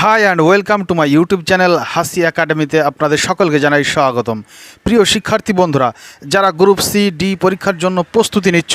Hi and welcome to my YouTube channel Hasi একাডেমিতে আপনাদের সকলকে জানাই স্বাগতম। প্রিয় শিক্ষার্থী বন্ধুরা, যারা গ্রুপ সি ডি পরীক্ষার জন্য প্রস্তুতি নিচ্ছ,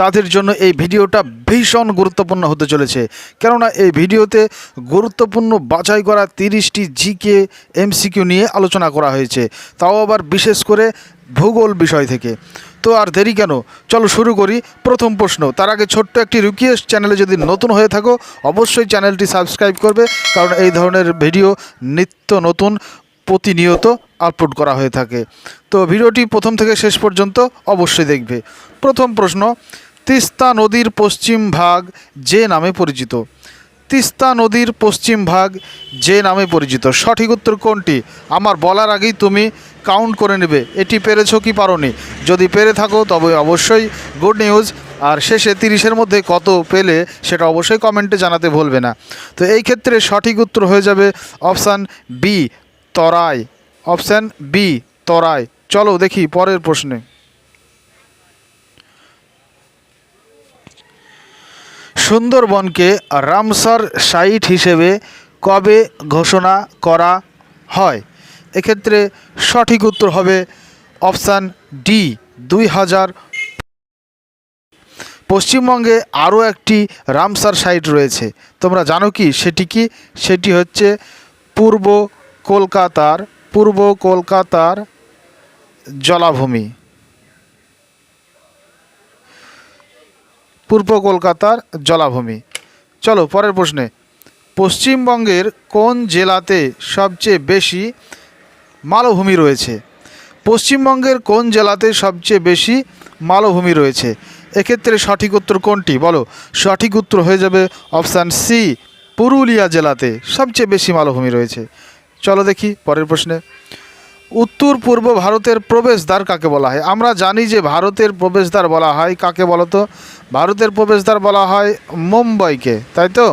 তাদের জন্য এই ভিডিওটা ভীষণ গুরুত্বপূর্ণ হতে চলেছে। কেননা এই ভিডিওতে গুরুত্বপূর্ণ বাছাই করা তিরিশটি জিকে এমসিকিউ নিয়ে আলোচনা করা হয়েছে। তাও আবার বিশেষ করে ভূগোল বিষয় থেকে। তো আর দেরি কেন? চলো শুরু করি প্রথম প্রশ্ন। তার আগে ছোট্ট একটি রিকোয়েস্ট চ্যানেলে যদি নতুন হয়ে থাকো, অবশ্যই চ্যানেলটি সাবস্ক্রাইব করবে, কারণ এই ধরনের ভিডিও নিত্য নতুন, প্রতিনিয়ত আপলোড করা হয়ে থাকে। তো ভিডিওটি প্রথম থেকে শেষ পর্যন্ত অবশ্যই দেখবে। প্রথম প্রশ্ন, তিস্তা নদীর পশ্চিম ভাগ যে নামে পরিচিত? তিস্তা নদীর পশ্চিম ভাগ যে নামে পরিচিত। সঠিক উত্তর কোনটি? আমার বলার আগেই তুমি কাউন্ট করে নেবে। এটি পেরেছ কি পারোনি? যদি পেরে থাকো, তবে অবশ্যই গুড নিউজ আর শেষে তিরিশের মধ্যে কত পেলে, সেটা অবশ্যই কমেন্টে জানাতে ভুলবে না। তো এই ক্ষেত্রে সঠিক উত্তর হয়ে যাবে অপশান বি তরাই। অপশান বি তরাই। চলো দেখি পরের প্রশ্নে। সুন্দরবনকে রামসার সাইট হিসেবে কবে ঘোষণা করা হয়? এক্ষেত্রে সঠিক উত্তর হবে অপশান ডি, দুই হাজার পশ্চিমবঙ্গে আরও একটি রামসার সাইট রয়েছে। তোমরা জানো কি সেটি কি? সেটি হচ্ছে পূর্ব কলকাতার পূর্ব কলকাতার জলাভূমি। পূর্ব কলকাতার জলাভূমি। চলো, পরের প্রশ্নে। পশ্চিমবঙ্গের কোন জেলাতে সবচেয়ে বেশি মালভূমি রয়েছে? পশ্চিমবঙ্গের কোন জেলাতে সবচেয়ে বেশি মালভূমি রয়েছে? এক্ষেত্রে সঠিক উত্তর কোনটি? বলো। সঠিক উত্তর হয়ে যাবে অপশান সি, পুরুলিয়া জেলাতে সবচেয়ে বেশি মালভূমি রয়েছে। চলো দেখি পরের প্রশ্নে। উত্তর পূর্ব ভারতের প্রবেশদ্বার কাকে বলা হয়? আমরা জানি যে ভারতের প্রবেশদ্বার বলা হয় কাকে বলো তো? ভারতের প্রবেশদ্বার বলা হয় মুম্বাইকে, তাই তো?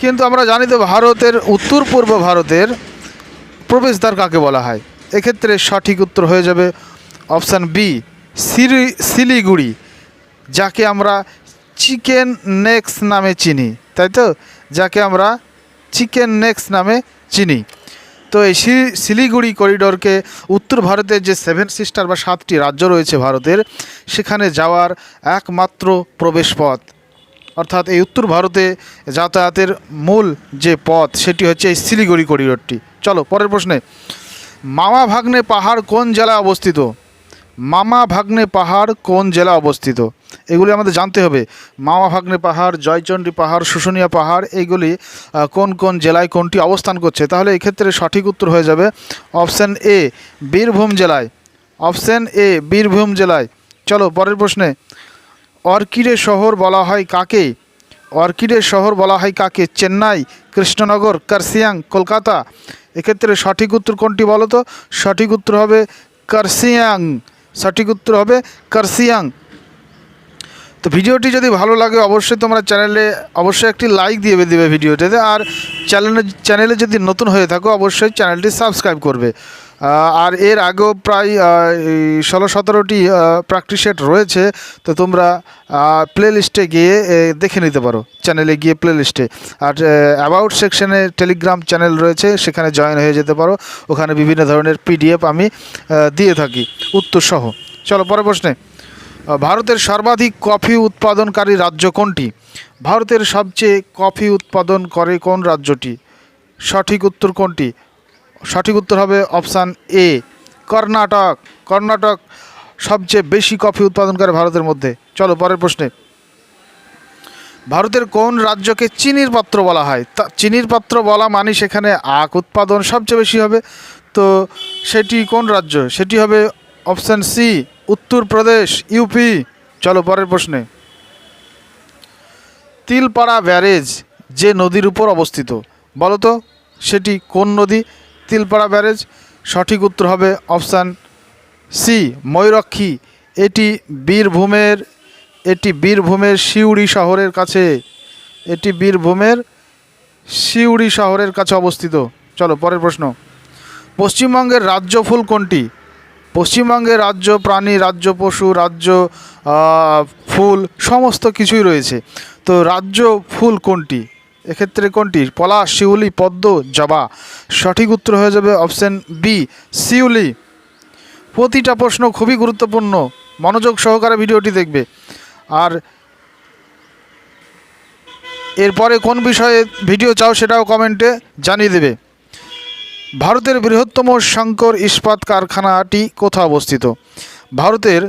কিন্তু আমরা জানি তো ভারতের, উত্তর পূর্ব ভারতের প্রবেশদ্বার কাকে বলা হয়? এক্ষেত্রে সঠিক উত্তর হয়ে যাবে অপশান বি, সিরি, শিলিগুড়ি, যাকে আমরা চিকেন নেক্স নামে চিনি, তাই তো? যাকে আমরা চিকেন নেক্স নামে চিনি। তো এই শিলিগুড়ি করিডোরকে উত্তর ভারতের যে সেভেন সিস্টার বা সাতটি রাজ্য রয়েছে ভারতের, সেখানে যাওয়ার একমাত্র প্রবেশ পথ অর্থাৎ এই উত্তর ভারতে যাতায়াতের মূল যে পথ, সেটি হচ্ছে এই শিলিগুড়ি করিডোরটি। চলো, পরের প্রশ্নে মামা ভাগ্নে পাহাড় কোন জেলায় অবস্থিত? মামা ভাগ্নে পাহাড় কোন জেলা অবস্থিত? এগুলি আমাদের জানতে হবে। মামা ভাগ্নে পাহাড়, জয়চণ্ডী পাহাড়, শুশুনিয়া পাহাড়, এইগুলি কোন কোন জেলায় কোনটি অবস্থান করছে? তাহলে এক্ষেত্রে সঠিক উত্তর হয়ে যাবে অপশান এ, বীরভূম জেলায়। অপশান এ, বীরভূম জেলায়। চলো, পরের প্রশ্নে। অর্কিডের শহর বলা হয় কাকে? অর্কিডের শহর বলা হয় কাকে? চেন্নাই, কৃষ্ণনগর কার্সিয়াং কলকাতা। এক্ষেত্রে সঠিক উত্তর কোনটি বলো তো? সঠিক উত্তর হবে কার্সিয়াং সঠিক উত্তর হবে কার্সিয়াং। তো ভিডিওটি যদি ভালো লাগে, অবশ্যই তোমরা চ্যানেলে, অবশ্যই একটি লাইক দিয়ে দেবে ভিডিওটিতে। আর চ্যানেলে চ্যানেলে যদি নতুন হয়ে থাকো, অবশ্যই চ্যানেলটি সাবস্ক্রাইব করবে। আর এর আগেও প্রায় ষোলো সতেরোটি প্র্যাকটিস সেট রয়েছে, তো তোমরা প্লে লিস্টে গিয়ে দেখে নিতে পারো চ্যানেলে গিয়ে প্লে লিস্টে আর অ্যাবাউট সেকশনে টেলিগ্রাম চ্যানেল রয়েছে, সেখানে জয়েন হয়ে যেতে পারো। ওখানে বিভিন্ন ধরনের পিডিএফ আমি দিয়ে থাকি, উত্তরসহ। চলো পরে প্রশ্নে। ভারতের সর্বাধিক কফি উৎপাদনকারী রাজ্য কোনটি? ভারতের সবচেয়ে কফি উৎপাদন করে কোন রাজ্যটি? সঠিক উত্তর কোনটি? সঠিক উত্তর হবে অপশান এ, কর্ণাটক। কর্ণাটক সবচেয়ে বেশি কফি উৎপাদন করে ভারতের মধ্যে। চলো, পরের প্রশ্নে। ভারতের কোন রাজ্যকে চিনির পাত্র বলা হয়? তা, চিনির পাত্র বলা মানে সেখানে আখ উৎপাদন সবচেয়ে বেশি হবে। তো সেটি কোন রাজ্য? সেটি হবে অপশান সি, উত্তরপ্রদেশ ইউপি চলো, পরের প্রশ্নে। তিলপাড়া ব্যারেজ যে নদীর উপর অবস্থিত, বলো তো সেটি কোন নদী? তিলপাড়া ব্যারেজ। সঠিক উত্তর হবে অপশান সি, ময়ূরক্ষী। এটি বীরভূমের এটি বীরভূমের সিউড়ি শহরের কাছে। এটি বীরভূমের সিউড়ি শহরের কাছে অবস্থিত। চলো, পরের প্রশ্ন। পশ্চিমবঙ্গের রাজ্য ফুল কোনটি? পশ্চিমবঙ্গের রাজ্য, প্রাণী, রাজ্য, পশু, রাজ্য ফুল, সমস্ত কিছুই রয়েছে। তো রাজ্য ফুল কোনটি? এক্ষেত্রে কোনটি? পলাশ শিউলি পদ্ম, জবা। সঠিক উত্তর হয়ে যাবে অপশান বি শিউলি প্রতিটা প্রশ্ন খুবই গুরুত্বপূর্ণ। মনোযোগ সহকারে ভিডিওটি দেখবে। আর এরপরে কোন বিষয়ে ভিডিও চাও সেটাও কমেন্টে জানিয়ে দেবে। ভারতের বৃহত্তম শঙ্কর ইস্পাত কারখানাটি কোথায় অবস্থিত? ভারতের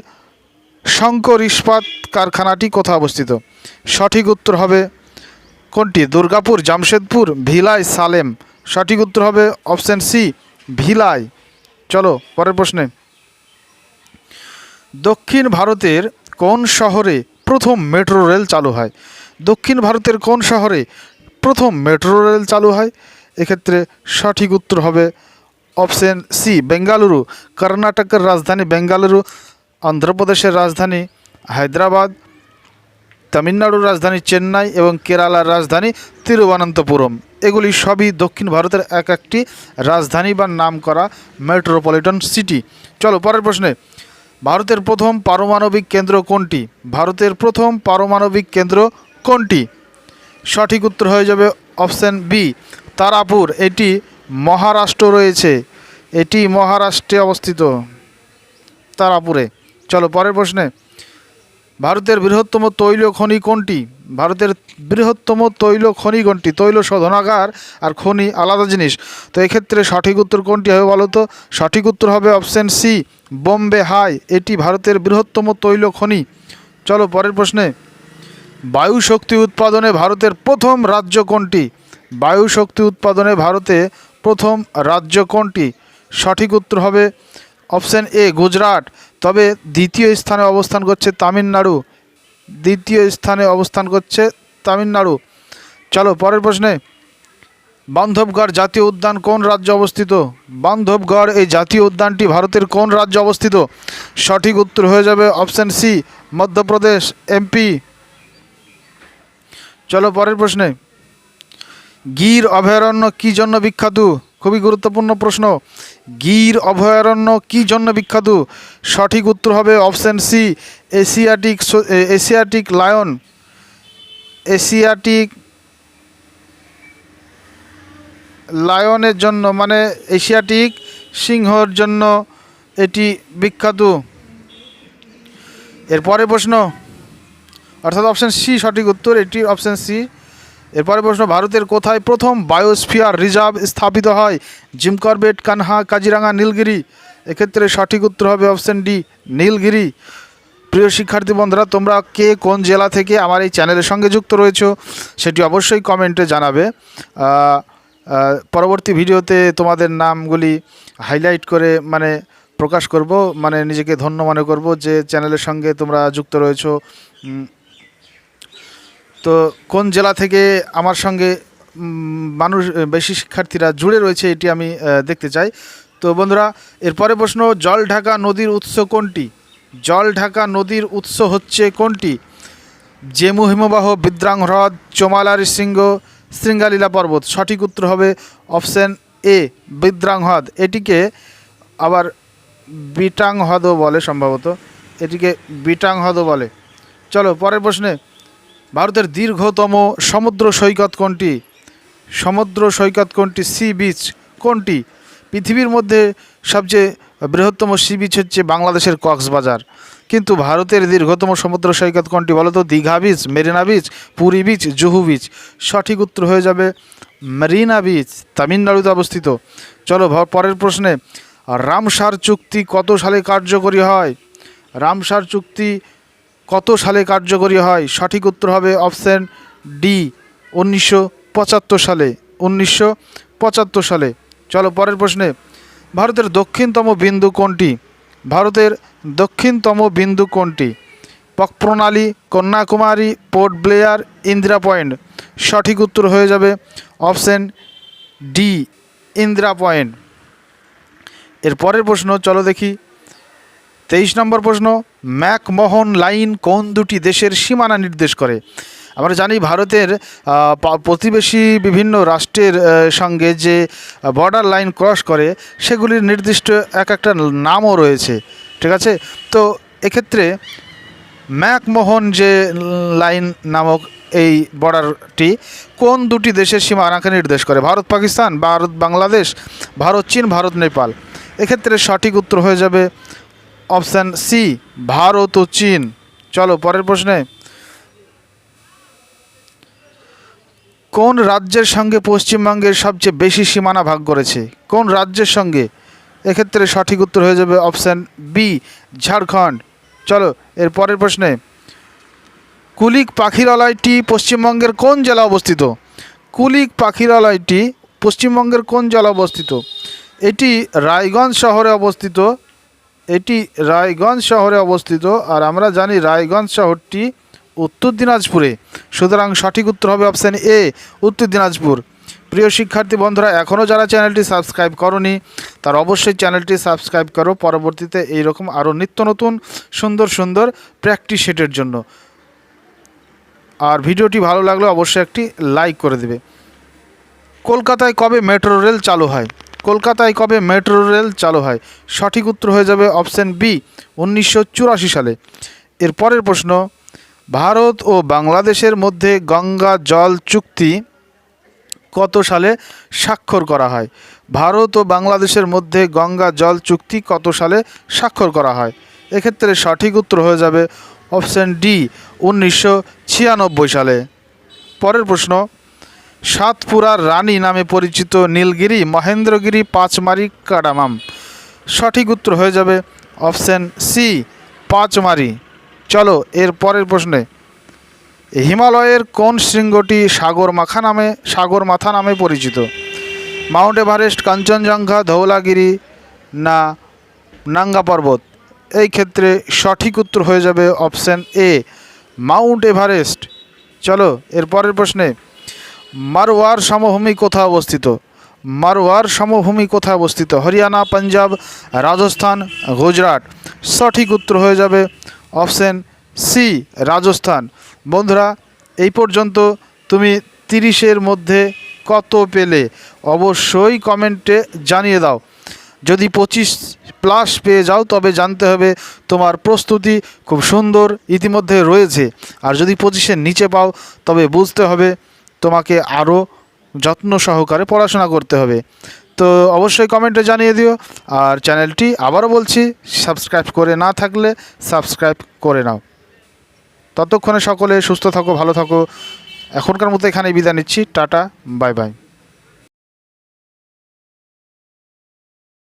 শঙ্কর ইস্পাত কারখানাটি কোথায় অবস্থিত? সঠিক উত্তর হবে কোনটি? দুর্গাপুর, জামশেদপুর, ভিলাই, সালেম। সঠিক উত্তর হবে অপশান সি, ভিলাই। চলো, পরের প্রশ্নে। দক্ষিণ ভারতের কোন শহরে প্রথম মেট্রো রেল চালু হয়? দক্ষিণ ভারতের কোন শহরে প্রথম মেট্রো রেল চালু হয়? এক্ষেত্রে সঠিক উত্তর হবে অপশন সি, বেঙ্গালুরু। কর্ণাটকের রাজধানী বেঙ্গালুরু, অন্ধ্রপ্রদেশের রাজধানী হায়দ্রাবাদ। তামিলনাড়ুর রাজধানী চেন্নাই এবং কেরালার রাজধানী তিরুবনন্তপুরম। এগুলি সবই দক্ষিণ ভারতের এক একটি রাজধানী বা নাম করা মেট্রোপলিটন সিটি চলো, পরের প্রশ্নে। ভারতের প্রথম পারমাণবিক কেন্দ্র কোনটি? ভারতের প্রথম পারমাণবিক কেন্দ্র কোনটি? সঠিক উত্তর হয়ে যাবে অপশান বি, তারাপুর। এটি মহারাষ্ট্র রয়েছে। এটি মহারাষ্ট্রে অবস্থিত, তারাপুরে। চলো, পরের প্রশ্নে। ভারতের বৃহত্তম তৈল খনি কোনটি? ভারতের বৃহত্তম তৈল খনি কোনটি? তৈল শোধনাগার আর খনি আলাদা জিনিস। তো এক্ষেত্রে সঠিক উত্তর কোনটি হবে বলো তো? সঠিক উত্তর হবে অপশান সি, বোম্বে হাই। এটি ভারতের বৃহত্তম তৈল খনি। চলো পরের প্রশ্নে। বায়ু শক্তি উৎপাদনে ভারতের প্রথম রাজ্য কোনটি? বায়ু শক্তি উৎপাদনে ভারতে প্রথম রাজ্য কোনটি? সঠিক উত্তর হবে অপশান এ, গুজরাট। তবে দ্বিতীয় স্থানে অবস্থান করছে তামিলনাড়ু। দ্বিতীয় স্থানে অবস্থান করছে তামিলনাড়ু। চলো, পরের প্রশ্নে। বান্ধবগড় জাতীয় উদ্যান কোন রাজ্যে অবস্থিত? বান্ধবগড় এই জাতীয় উদ্যানটি ভারতের কোন রাজ্যে অবস্থিত? সঠিক উত্তর হয়ে যাবে অপশান সি, মধ্যপ্রদেশ এমপি চলো, পরের প্রশ্নে। গির অভয়ারণ্য কি জন্য বিখ্যাত? খুবই গুরুত্বপূর্ণ প্রশ্ন। গির অভয়ারণ্য কি জন্য বিখ্যাত? সঠিক উত্তর হবে option C, Asiatic Asiatic lion. Asiatic লায়নের জন্য মানে এশিয়াটিক সিংহর জন্য এটি বিখ্যাত। এরপরে প্রশ্ন, অর্থাৎ অপশান সি সঠিক উত্তর, এটি অপশান সি এরপরে প্রশ্ন, ভারতের কোথায় প্রথম বায়োস্ফিয়ার রিজার্ভ স্থাপিত হয়? Jim Corbett Kanha Kaziranga Nilgiri. এক্ষেত্রে সঠিক উত্তর হবে অপশান ডি, নীলগিরি। প্রিয় শিক্ষার্থী বন্ধুরা, তোমরা কে কোন জেলা থেকে আমার এই চ্যানেলের সঙ্গে যুক্ত রয়েছো সেটি অবশ্যই কমেন্টে জানাবে। পরবর্তী ভিডিওতে তোমাদের নামগুলি হাইলাইট করে মানে প্রকাশ করব মানে নিজেকে ধন্য মনে করব যে চ্যানেলের সঙ্গে তোমরা যুক্ত রয়েছো। তো কোন জেলা থেকে আমার সঙ্গে মানুষ, বেশি শিক্ষার্থীরা জুড়ে রয়েছে এটি আমি দেখতে চাই। তো বন্ধুরা, এরপরে প্রশ্ন জল ঢাকা নদীর উৎস কোনটি? জল ঢাকা নদীর উৎস হচ্ছে কোনটি? জেমু হিমবাহ, বিদ্রাং হ্রদ, চোমালারি শৃঙ্গ, শৃঙ্গালীলা পর্বত। সঠিক উত্তর হবে অপশান এ, বিদ্রাং হ্রদ। এটিকে আবার বিটাং হ্রদও বলে সম্ভবত। এটিকে বিটাং হ্রদও বলে। চলো, পরের প্রশ্নে ভারতের দীর্ঘতম সমুদ্র সৈকত কোনটি? সমুদ্র সৈকত কোনটি? সি বিচ কোনটি? পৃথিবীর মধ্যে সবচেয়ে বৃহত্তম সি বিচ হচ্ছে বাংলাদেশের কক্সবাজার। কিন্তু ভারতের দীর্ঘতম সমুদ্র সৈকত কোনটি বলো তো Digha beach, Marina beach, Puri beach, Juhu beach. সঠিক উত্তর হয়ে যাবে মেরিনা বিচ, তামিলনাড়ুতে অবস্থিত। চলো পরের প্রশ্নে, রামসার চুক্তি কত সালে কার্যকরী হয়? রামসার চুক্তি কত সালে কার্যকরী হয়? সঠিক উত্তর হবে অপশান ডি, উনিশশো পঁচাত্তর সালে। উনিশশো পঁচাত্তর সালে। চলো পরের প্রশ্নে। ভারতের দক্ষিণতম বিন্দু কোনটি? ভারতের দক্ষিণতম বিন্দু কোনটি? পকপ্রণালী কন্যাকুমারী, পোর্ট ব্লেয়ার, ইন্দিরা পয়েন্ট। সঠিক উত্তর হয়ে যাবে অপশান ডি, ইন্দিরা পয়েন্ট। এর পরের প্রশ্ন, চলো দেখি। তেইশ নম্বর প্রশ্ন। ম্যাকমোহন লাইন কোন দুটি দেশের সীমানা নির্দেশ করে? আমরা জানি ভারতের প্রতিবেশী বিভিন্ন রাষ্ট্রের সঙ্গে যে বর্ডার লাইন ক্রস করে, সেগুলির নির্দিষ্ট এক একটা নামও রয়েছে। ঠিক আছে? তো এক্ষেত্রে ম্যাকমোহন যে লাইন নামক এই বর্ডারটি কোন দুটি দেশের সীমা আনাকে নির্দেশ করে? ভারত, পাকিস্তান, ভারত, বাংলাদেশ, ভারত, চীন, ভারত, নেপাল। এক্ষেত্রে সঠিক উত্তর হয়ে যাবে অপশান সি ভারত ও চীন। চলো, পরের প্রশ্নে। কোন রাজ্যের সঙ্গে পশ্চিমবঙ্গের সবচেয়ে বেশি সীমানা ভাগ করেছে? কোন রাজ্যের সঙ্গে? এক্ষেত্রে সঠিক উত্তর হয়ে যাবে অপশান বি ঝাড়খণ্ড। চলো, এর পরের প্রশ্নে। কুলিক পাখিরালয়টি পশ্চিমবঙ্গের কোন জেলা অবস্থিত? কুলিক পাখিরালয়টি পশ্চিমবঙ্গের কোন জেলা অবস্থিত? এটি রায়গঞ্জ শহরে অবস্থিত এটি রায়গঞ্জ শহরে অবস্থিত, আর আমরা জানি রায়গঞ্জ শহরটি উত্তর দিনাজপুরে। সুতরাং সঠিক উত্তর হবে অপশান এ, উত্তর দিনাজপুর। প্রিয় শিক্ষার্থী বন্ধুরা, এখনও যারা চ্যানেলটি সাবস্ক্রাইব করনি, তার অবশ্যই চ্যানেলটি সাবস্ক্রাইব করো। পরবর্তীতে এইরকম আরও নিত্য নতুন, সুন্দর সুন্দর প্র্যাকটিস সেটের জন্য। আর ভিডিওটি ভালো লাগলে অবশ্যই একটি লাইক করে দেবে। কলকাতায় কবে মেট্রো রেল চালু হয়? কলকাতায় কবে মেট্রো রেল চালু হয়? সঠিক উত্তর হয়ে যাবে অপশান বি, উনিশশো চুরাশি সালে। এর পরের প্রশ্ন, ভারত ও বাংলাদেশের মধ্যে গঙ্গা জল চুক্তি কত সালে স্বাক্ষর করা হয়? ভারত ও বাংলাদেশের মধ্যে গঙ্গা জল চুক্তি কত সালে স্বাক্ষর করা হয়? এক্ষেত্রে সঠিক উত্তর হয়ে যাবে অপশান ডি, উনিশশো ছিয়ানব্বই সালে। পরের প্রশ্ন সাতপুরার রানী নামে পরিচিত নীলগিরি, মহেন্দ্রগিরি, পাঁচমারি, কাডামাম। সঠিক উত্তর হয়ে যাবে অপশান সি, পাঁচমারি। চলো, এর পরের প্রশ্নে। হিমালয়ের কোন শৃঙ্গটি সাগর মাখা নামে সাগর মাথা নামে পরিচিত? মাউন্ট এভারেস্ট, কাঞ্চনজঙ্ঘা, ধৌলাগিরি না নাঙ্গা পর্বত? এই ক্ষেত্রে সঠিক উত্তর হয়ে যাবে অপশান এ, মাউন্ট এভারেস্ট। চলো, এর পরের প্রশ্নে। মারওয়ার সমভূমি কোথায় অবস্থিত? মারওয়ার সমভূমি কোথায় অবস্থিত? হরিয়ানা, পাঞ্জাব, রাজস্থান, গুজরাট। সঠিক উত্তর হয়ে যাবে অপশান সি, রাজস্থান। বন্ধুরা, এই পর্যন্ত তুমি তিরিশের মধ্যে কত পেলে? অবশ্যই কমেন্টে জানিয়ে দাও। যদি পঁচিশ প্লাস পেয়ে যাও, তবে জানতে হবে তোমার প্রস্তুতি খুব সুন্দর ইতিমধ্যে রয়েছে। আর যদি পঁচিশের নিচে পাও, তবে বুঝতে হবে তোমাকে আরও যত্ন সহকারে পড়াশোনা করতে হবে। তো অবশ্যই কমেন্টে জানিয়ে দিও। আর চ্যানেলটি আবারও বলছি, সাবস্ক্রাইব করে না থাকলে সাবস্ক্রাইব করে নাও। ততক্ষণে সকলে সুস্থ থাকো, ভালো থাকো। এখনকার মতো এখানেই বিদায় নিচ্ছি। Tata, bye bye.